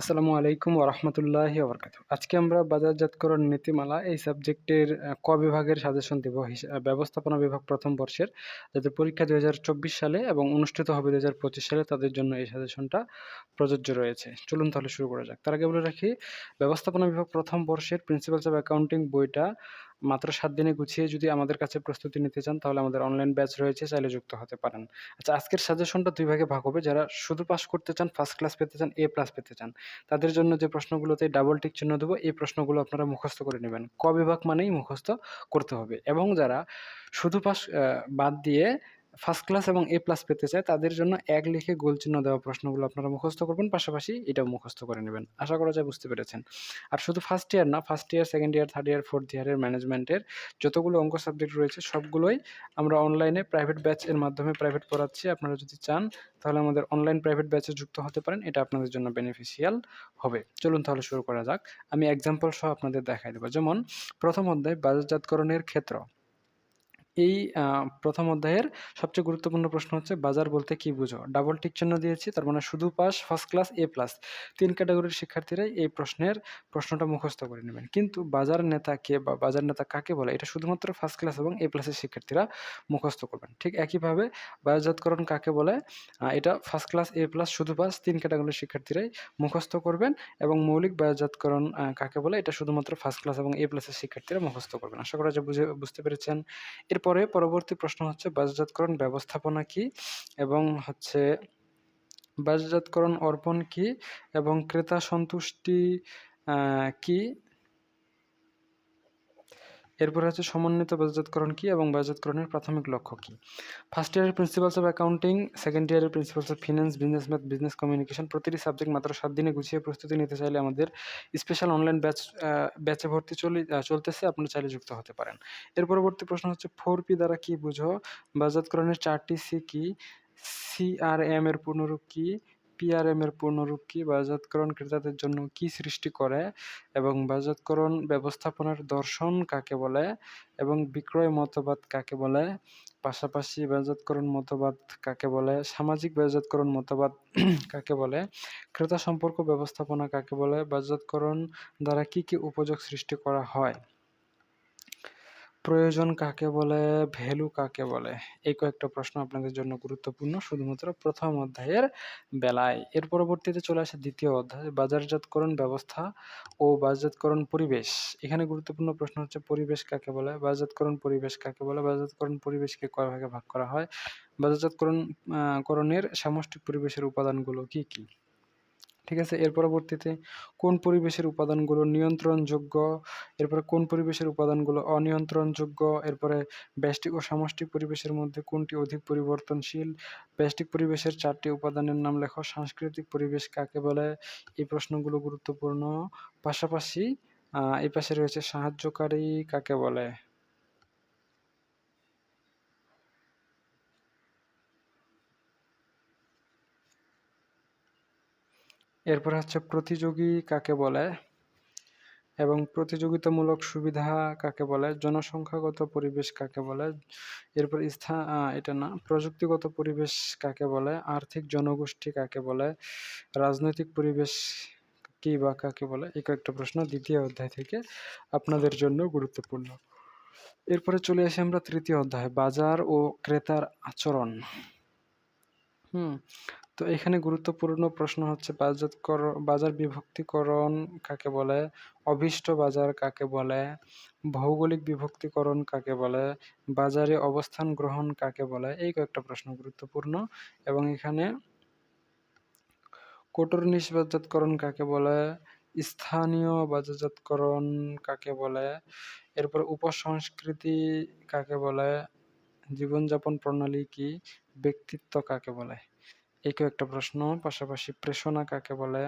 আসসালামু আলাইকুম ওরহমতুল্লাহি ওবরকাত আজকে আমরা বাজারজাতকরণ নীতিমালা এই সাবজেক্টের ক বিভাগের সাজেশন দেব। ব্যবস্থাপনা বিভাগ প্রথম বর্ষের। যাদের পরীক্ষা দুই হাজার চব্বিশ সালে এবং অনুষ্ঠিত হবে দু হাজার পঁচিশ সালে তাদের জন্য এই সাজেশনটা প্রযোজ্য রয়েছে। চলুন তাহলে শুরু করা যাক। তার আগে বলে রাখি, ব্যবস্থাপনা বিভাগ প্রথম বর্ষের প্রিন্সিপালস অফ অ্যাকাউন্টিং বইটা মাত্র সাত দিনে গুছিয়ে যদি আমাদের কাছে প্রস্তুতি নিতে চান, তাহলে আমাদের অনলাইন ব্যাচ রয়েছে, চাইলে যুক্ত হতে পারেন। আচ্ছা আজকের সাজেশনটা দুই ভাগে ভাগ হবে। যারা শুধু পাস করতে চান ফার্স্ট ক্লাস পেতে চান এ প্লাস পেতে চান, তাদের জন্য যে প্রশ্নগুলোতে ডাবল টিক চিহ্ন দেবো, এই প্রশ্নগুলো আপনারা মুখস্থ করে নেবেন। ক বিভাগ মানেই মুখস্থ করতে হবে। এবং যারা শুধু পাস বাদ দিয়ে ফার্স্ট ক্লাস এবং এ প্লাস পেতে চায়, তাদের জন্য এক লিখে গোল চিহ্ন দেওয়া প্রশ্নগুলো আপনারা মুখস্থ করবেন, পাশাপাশি এটাও মুখস্থ করে নেবেন। আশা করা যায় বুঝতে পেরেছেন। আর শুধু ফার্স্ট ইয়ার না first year second year third year fourth ইয়ারের ম্যানেজমেন্টের যতগুলো অঙ্ক সাবজেক্ট রয়েছে, সবগুলোই আমরা অনলাইনে প্রাইভেট ব্যাচ এর মাধ্যমে প্রাইভেট পড়াচ্ছি। আপনারা যদি চান, তাহলে আমাদের অনলাইন প্রাইভেট ব্যাচে যুক্ত হতে পারেন, এটা আপনাদের জন্য বেনিফিশিয়াল হবে। চলুন তাহলে শুরু করা যাক। আমি এক্সাম্পল সহ আপনাদের দেখাই দেবো। যেমন, প্রথম অধ্যায় বাজারজাতকরণের ক্ষেত্র। এই প্রথম অধ্যায়ের সবচেয়ে গুরুত্বপূর্ণ প্রশ্ন হচ্ছে, বাজার বলতে কি বুঝো? ডাবল টিক চিহ্ন দিয়েছি, তার মানে শুধু pass first class A plus তিন ক্যাটাগরির শিক্ষার্থীরাই এই প্রশ্নের প্রশ্নটা মুখস্থ করে নেবেন। কিন্তু বাজার নেতা কে বা বাজার নেতা কাকে বলে, এটা শুধুমাত্র ফার্স্ট ক্লাস এবং এ প্লাসের শিক্ষার্থীরা মুখস্থ করবেন। ঠিক একইভাবে বাজারজাতকরণ কাকে বলে এটা ফার্স্ট ক্লাস এ প্লাস শুধু পাস, তিন ক্যাটাগরির শিক্ষার্থীরাই মুখস্থ করবেন এবং মৌলিক বাজারজাতকরণ কাকে বলে, এটা শুধুমাত্র ফার্স্ট ক্লাস এবং এ প্লাসের শিক্ষার্থীরা মুখস্থ করবেন। আশা করা যে বুঝে, বুঝতে পেরেছেন। এরপরে পরবর্তী প্রশ্ন হচ্ছে বাজারজাতকরণ ব্যবস্থাপনা কি? এবং হচ্ছে বাজারজাতকরণ অর্পণ কি? এবং ক্রেতা সন্তুষ্টি কি? এরপরে হচ্ছে সমন্বিত বাজারজাতকরণ কি এবং বাজারজাতকরণের প্রাথমিক লক্ষ্য কি? ফার্স্ট ইয়ারের প্রিন্সিপালস অফ অ্যাকাউন্টিং সেকেন্ড ইয়ারের principles of finance business math business communication প্রতিটি সাবজেক্ট মাত্র সাত দিনে গুছিয়ে প্রস্তুতি নিতে চাইলে আমাদের স্পেশাল অনলাইন ব্যাচ ব্যাচে ভর্তি চলে চলতেছে, আপনারা চাইলে যুক্ত হতে পারেন। এর পরবর্তী প্রশ্ন হচ্ছে ফোর পি দ্বারা কি বুঝো? বাজারজাতকরণের চারটি সি কি? সিআরএম এর পুনরূপ কি? পিআরএম এর পূর্ণরূপ কি? বাজাতকরণ ক্রেতাদের জন্য কি সৃষ্টি করে? এবং বাজাতকরণ ব্যবস্থাপনার দর্শন কাকে বলে? এবং বিক্রয় মতবাদ কাকে বলে? পাশাপাশি বাজাতকরণ মতবাদ কাকে বলে? সামাজিক বাজাতকরণ মতবাদ কাকে বলে? ক্রেতা সম্পর্ক ব্যবস্থাপনা কাকে বলে? বাজাতকরণ দ্বারা কি কি উপযোগ সৃষ্টি করা হয়? প্রয়োজন কাকে বলে, ভ্যালু কাকে বলে? এই কয়েকটা প্রশ্ন আপনাদের জন্য গুরুত্বপূর্ণ শুধুমাত্র প্রথম অধ্যায়ের বেলায়। এর পরবর্তীতে চলে আসে দ্বিতীয় অধ্যায়, বাজারজাতকরণ ব্যবস্থা ও বাজারজাতকরণ পরিবেশ। এখানে গুরুত্বপূর্ণ প্রশ্ন হচ্ছে, পরিবেশ কাকে বলে? বাজারজাতকরণ পরিবেশ কাকে বলে? বাজারজাতকরণ পরিবেশকে কয় ভাগে ভাগ করা হয়? বাজারজাতকরণ করণের সামষ্টিক পরিবেশের উপাদানগুলো কি কি? ঠিক আছে? এর পরবর্তীতে কোন পরিবেশের উপাদানগুলো নিয়ন্ত্রণযোগ্য? এরপরে কোন পরিবেশের উপাদানগুলো অনিয়ন্ত্রণযোগ্য? এরপরে ব্যষ্টিক ও সামষ্টিক পরিবেশের মধ্যে কোনটি অধিক পরিবর্তনশীল? ব্যষ্টিক পরিবেশের চারটি উপাদানের নাম লেখো। সাংস্কৃতিক পরিবেশ কাকে বলে? এই প্রশ্নগুলো গুরুত্বপূর্ণ। পাশাপাশি এই পাশে রয়েছে সাহায্যকারী কাকে বলে? এরপরে হচ্ছে প্রতিযোগী কাকে বলে? এবং প্রতিযোগিতামূলক সুবিধা কাকে বলে? জনসংখ্যাগত পরিবেশ কাকে বলে? এরপর স্থান এটা না, প্রযুক্তিগত পরিবেশ কাকে বলে? আর্থিক জনগোষ্ঠী কাকে বলে? রাজনৈতিক পরিবেশ কী বা কাকে বলে? এই কয়েকটা প্রশ্ন দ্বিতীয় অধ্যায় থেকে আপনাদের জন্য গুরুত্বপূর্ণ। এরপরে চলে আসি আমরা তৃতীয় অধ্যায়, বাজার ও ক্রেতার আচরণ। হুম তো এখানে গুরুত্বপূর্ণ প্রশ্ন হচ্ছে বাজার বাজার বিভক্তিকরণ কাকে বলে? অভিষ্ট বাজার কাকে বলে? ভৌগোলিক বিভক্তিকরণ কাকে বলে? বাজারে অবস্থান গ্রহণ কাকে বলে? এই কয়েকটা প্রশ্ন গুরুত্বপূর্ণ। এবং এখানে কোটর নিষ্বাজাতকরণ কাকে বলে? স্থানীয় বাজারজাতকরণ কাকে বলে? এরপর উপসংস্কৃতি কাকে বলে? জীবনযাপন প্রণালী কি? ব্যক্তিত্ব কাকে বলে? এই একটা প্রশ্ন পাশাপাশি প্রেষণা কাকে বলে?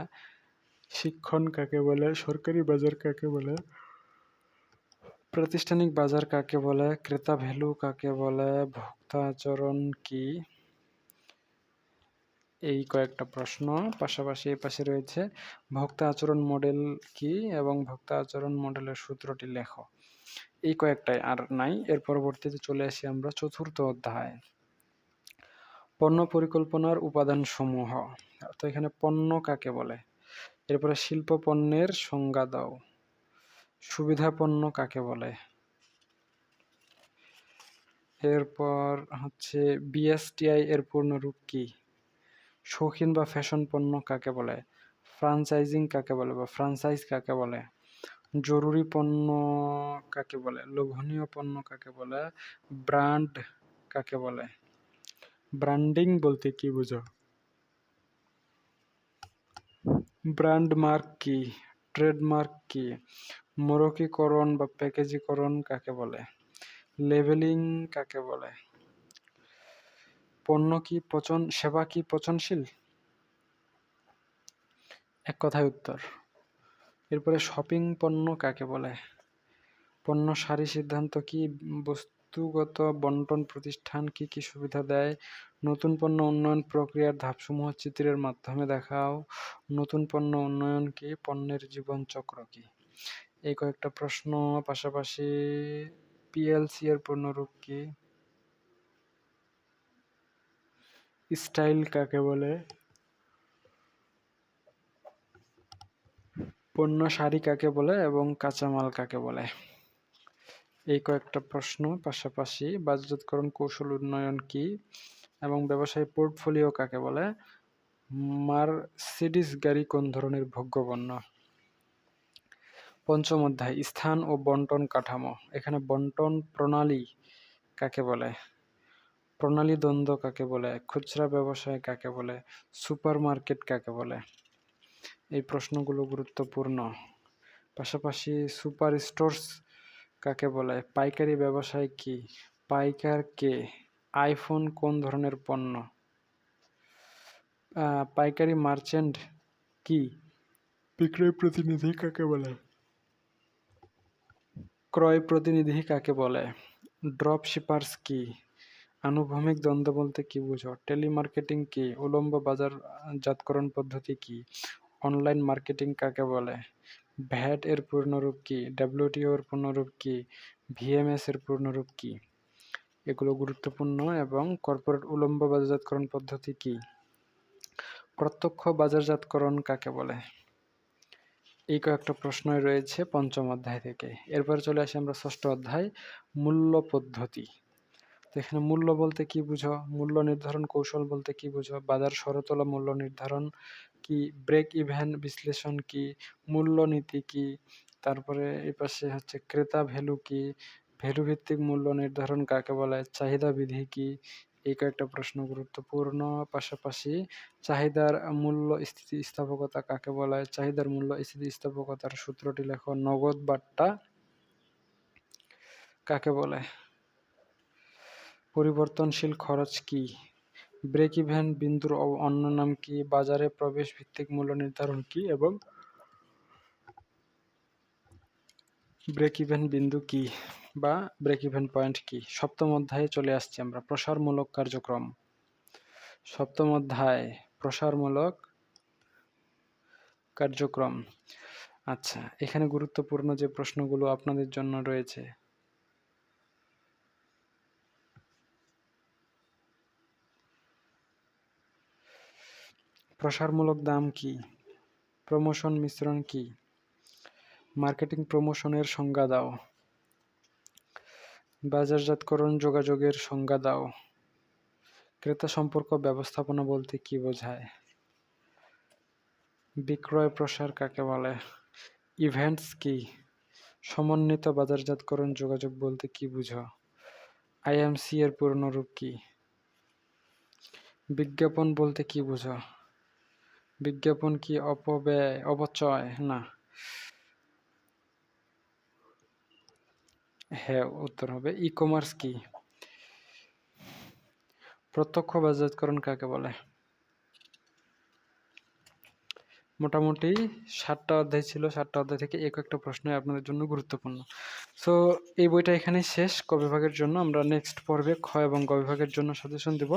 শিক্ষণ কাকে বলে? সরকারি বাজার কাকে বলে? প্রাতিষ্ঠানিক বাজার কাকে বলে? ক্রেতা ভ্যালু কাকে বলে? ভোক্তা আচরণ কি? এই কয়েকটা প্রশ্ন পাশাপাশি এই পাশে রয়েছে ভোক্তা আচরণ মডেল কি এবং ভোক্তা আচরণ মডেলের সূত্রটি লেখো। এই কয়েকটাই আর নাই এর পরবর্তীতে চলে আসি আমরা চতুর্থ অধ্যায়। পণ্য পরিকল্পনার উপাদানসমূহ। তো এখানে পণ্য কাকে বলে? এরপরে শিল্প পণ্যের সংজ্ঞা দাও। সুবিধা পণ্য কাকে বলে? এরপর হচ্ছে বিএসটিআই এর পূর্ণরূপ কি? শৌখিন বা ফ্যাশন পণ্য কাকে বলে? ফ্রাঞ্চাইজিং কাকে বলে বা ফ্রাঞ্চাইজ কাকে বলে? জরুরি পণ্য কাকে বলে? লোভনীয় পণ্য কাকে বলে? ব্র্যান্ড কাকে বলে? ব্র্যান্ডিং বলতে কি বুঝো? ব্র্যান্ড মার্ক কি? ট্রেডমার্ক কি? মোড়কীকরণ বা প্যাকেজীকরণ কাকে বলে? লেবেলিং কাকে বলে? পণ্য কি পচন, সেবা কি পচনশীল? এক কথায় উত্তর। এরপরে শপিং পণ্য কাকে বলে? পণ্য সারি সিদ্ধান্ত কি বস্তুগত বন্টন প্রতিষ্ঠান কি কি সুবিধা দেয়? নতুন পণ্য উন্নয়ন প্রক্রিয়ার ধাপসমূহ চিত্রের মাধ্যমে দেখাও। নতুন পণ্য উন্নয়ন কি? পণ্যের জীবন চক্র কি? এই কয়েকটা প্রশ্ন, পাশাপাশি পিএলসি এর পূর্ণরূপ কি? স্টাইল কাকে বলে? পণ্য শাড়ি কাকে বলে এবং কাঁচামাল কাকে বলে? এই কয়েকটা প্রশ্ন পাশাপাশি বাজারজাতকরণ কৌশল উন্নয়ন কি এবং ব্যবসায়ী পোর্টফোলিও কাকে বলে? মার্সিডিস গাড়ি কোন ধরনের ভোগ্যপণ্য? পঞ্চম অধ্যায়, স্থান ও বন্টন কাঠামো। এখানে বন্টন প্রণালী কাকে বলে? প্রণালী দ্বন্দ্ব কাকে বলে? খুচরা ব্যবসায় কাকে বলে? সুপার মার্কেট কাকে বলে? এই প্রশ্নগুলো গুরুত্বপূর্ণ। পাশাপাশি সুপার স্টোরস কাকে বলে? পাইকারি ব্যবসায় কি? পাইকার কে? আইফোন কোন ধরনের পণ্য? পাইকারি মার্চেন্ট কি? বিক্রয় প্রতিনিধি কাকে বলে? ক্রয় প্রতিনিধি কাকে বলে? ড্রপ শিপার্স কি? আনুভূমিক দ্বন্দ্ব বলতে কি বুঝো? টেলিমার্কেটিং কি? উলম্ব বাজার জাতকরণ পদ্ধতি কি? অনলাইন মার্কেটিং কাকে বলে? ভ্যাট এর পূর্ণরূপ কি? ডাব্লিউটিও এর পূর্ণরূপ কি? ভিএমএস এর পূর্ণরূপ কি? এগুলো গুরুত্বপূর্ণ এবং কর্পোরেট উলম্ব বাজারজাতকরণ পদ্ধতি কি? প্রত্যক্ষ বাজারজাতকরণ কাকে বলে? এই কয়েকটা প্রশ্নই রয়েছে পঞ্চম অধ্যায় থেকে। এরপর চলে আসি আমরা ষষ্ঠ অধ্যায়, মূল্য পদ্ধতি। তো এখানে মূল্য বলতে কি বুঝো? মূল্য নির্ধারণ কৌশল বলতে কি বুঝো? বাজার সরতলা মূল্য নির্ধারণ কি ব্রেক ইভেন বিশ্লেষণ কি, মূল্যনীতি কি, তারপরে এই পাশে হচ্ছে ক্রেতা ভ্যালু কি ভ্যালু ভিত্তিক মূল্য নির্ধারণ কাকে বলে, চাহিদা বিধি কি, এই কয়েকটা প্রশ্ন গুরুত্বপূর্ণ। পাশাপাশি চাহিদার মূল্য স্থিতিস্থাপকতা কাকে বলে, চাহিদার মূল্য স্থিতিস্থাপকতার সূত্রটি লেখো, নগদ বাট্টা কাকে বলে? পরিবর্তনশীল খরচ কি ব্রেক ইভেন বিন্দুর অন্য নাম কি? বাজারে প্রবেশ ভিত্তিক মূল্য নির্ধারণ কি এবং ব্রেক ইভেন বিন্দু কি বা ব্রেক ইভেন পয়েন্ট কি? সপ্তম অধ্যায়ে চলে আসছি আমরা। প্রসারমূলক কার্যক্রম। সপ্তম অধ্যায়, প্রসারমূলক কার্যক্রম। আচ্ছা এখানে গুরুত্বপূর্ণ যে প্রশ্নগুলো আপনাদের জন্য রয়েছে প্রসারমূলক দাম কি? প্রমোশন মিশ্রণ কি? মার্কেটিং প্রমোশনের সংজ্ঞা দাও। বাজারজাতকরণ যোগাযোগের সংজ্ঞা দাও। ক্রেতা সম্পর্ক ব্যবস্থাপনা বলতে কি বোঝায়? বিক্রয় প্রসার কাকে বলে? ইভেন্টস কি? সমন্বিত বাজারজাতকরণ যোগাযোগ বলতে কি বুঝো? আইএমসি এর পূর্ণরূপ কি? বিজ্ঞাপন বলতে কি বুঝো? বিজ্ঞাপন কি অপব্যয়, অপচয়? না। হ্যাঁ উত্তর হবে ই কমার্স কি? প্রত্যক্ষ বাজারজাতকরণ কাকে বলে? মোটামুটি সাতটা অধ্যায় ছিল, সাতটা অধ্যায় থেকে এক একটা প্রশ্ন আপনাদের জন্য গুরুত্বপূর্ণ। সো এই বইটা এখানে শেষ। ক বিভাগের জন্য আমরা নেক্সট পর্বে খ এবং গ বিভাগের জন্য সাজেশন দেব।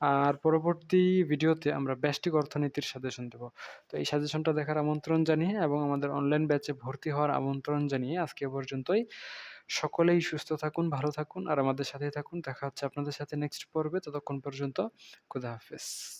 আর পরবর্তী ভিডিওতে আমরা ব্যষ্টিক অর্থনীতির সাজেশন দেব। তো এই সাজেশনটা দেখার আমন্ত্রণ জানিয়ে এবং আমাদের অনলাইন ব্যাচে ভর্তি হওয়ার আমন্ত্রণ জানিয়ে আজকে পর্যন্তই। সকলেই সুস্থ থাকুন, ভালো থাকুন আর আমাদের সাথেই থাকুন। দেখা হচ্ছে আপনাদের সাথে নেক্সট পর্বে। ততক্ষণ পর্যন্ত খুদা হাফেজ।